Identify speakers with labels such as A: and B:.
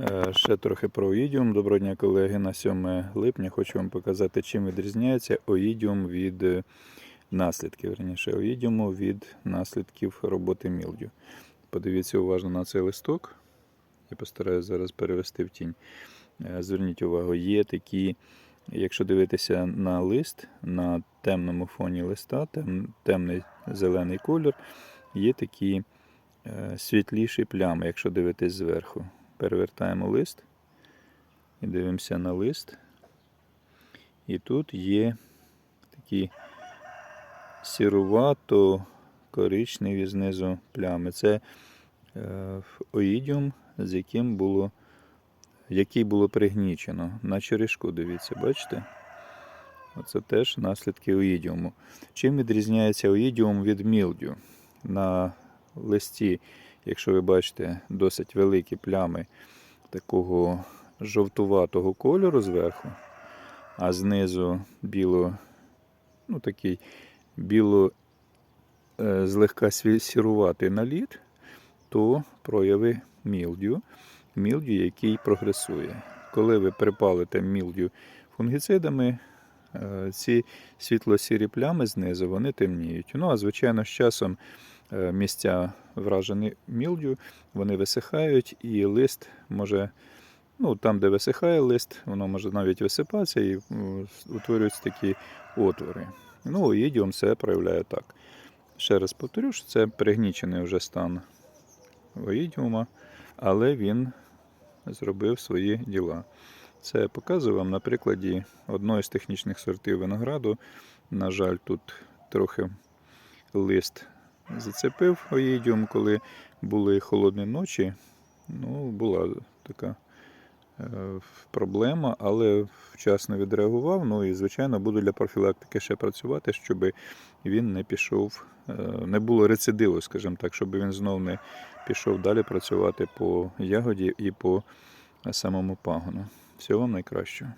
A: Е, Ще трохи про оїдіум. Доброго дня, колеги. На 7 липня хочу вам показати, чим відрізняється оїдіум від е, наслідків. Верніше, оїдіуму від наслідків роботи мілдю. Подивіться уважно на цей листок. Я постараюся зараз перевести в тінь. Е, Зверніть увагу, є такі, якщо дивитися на лист, на темному фоні листа, тем, темний зелений колір, є такі світліші плями, якщо дивитись зверху. Перевертаємо лист і дивимося на лист. І тут є такі сірувато коричневі знизу плями. Це е, оїдіум, з яким було, який було пригнічено. На черешку, дивіться, бачите? Оце теж наслідки оїдіуму. Чим відрізняється оїдіум від мілдю? На листі, якщо ви бачите, досить великі плями такого жовтуватого кольору зверху, а знизу біло, ну такий біло е, злегка сіруватий наліт, то прояви мілдю, мілдю, який прогресує. Коли ви припалите мілдю фунгіцидами, е, ці світло-сірі плями знизу вони темніють. Ну а звичайно, з часом місця вражені мілдю, вони висихають, і лист може, ну там, де висихає лист, воно може навіть висипатися і утворюються такі отвори. Ну, ідіум все проявляє так. Ще раз повторю, що це пригнічений вже стан оїдіума, але він зробив свої діла. Це показую вам на прикладі одної з технічних сортів винограду. На жаль, тут трохи лист зацепив оїдіум, коли були холодні ночі. Ну, була така е, проблема, але вчасно відреагував. Ну і, звичайно, буду для профілактики ще працювати, щоб він не пішов, е, не було рецидиву, скажімо так, щоб він знов не пішов далі працювати по ягоді і по самому пагону. Всього вам найкращого.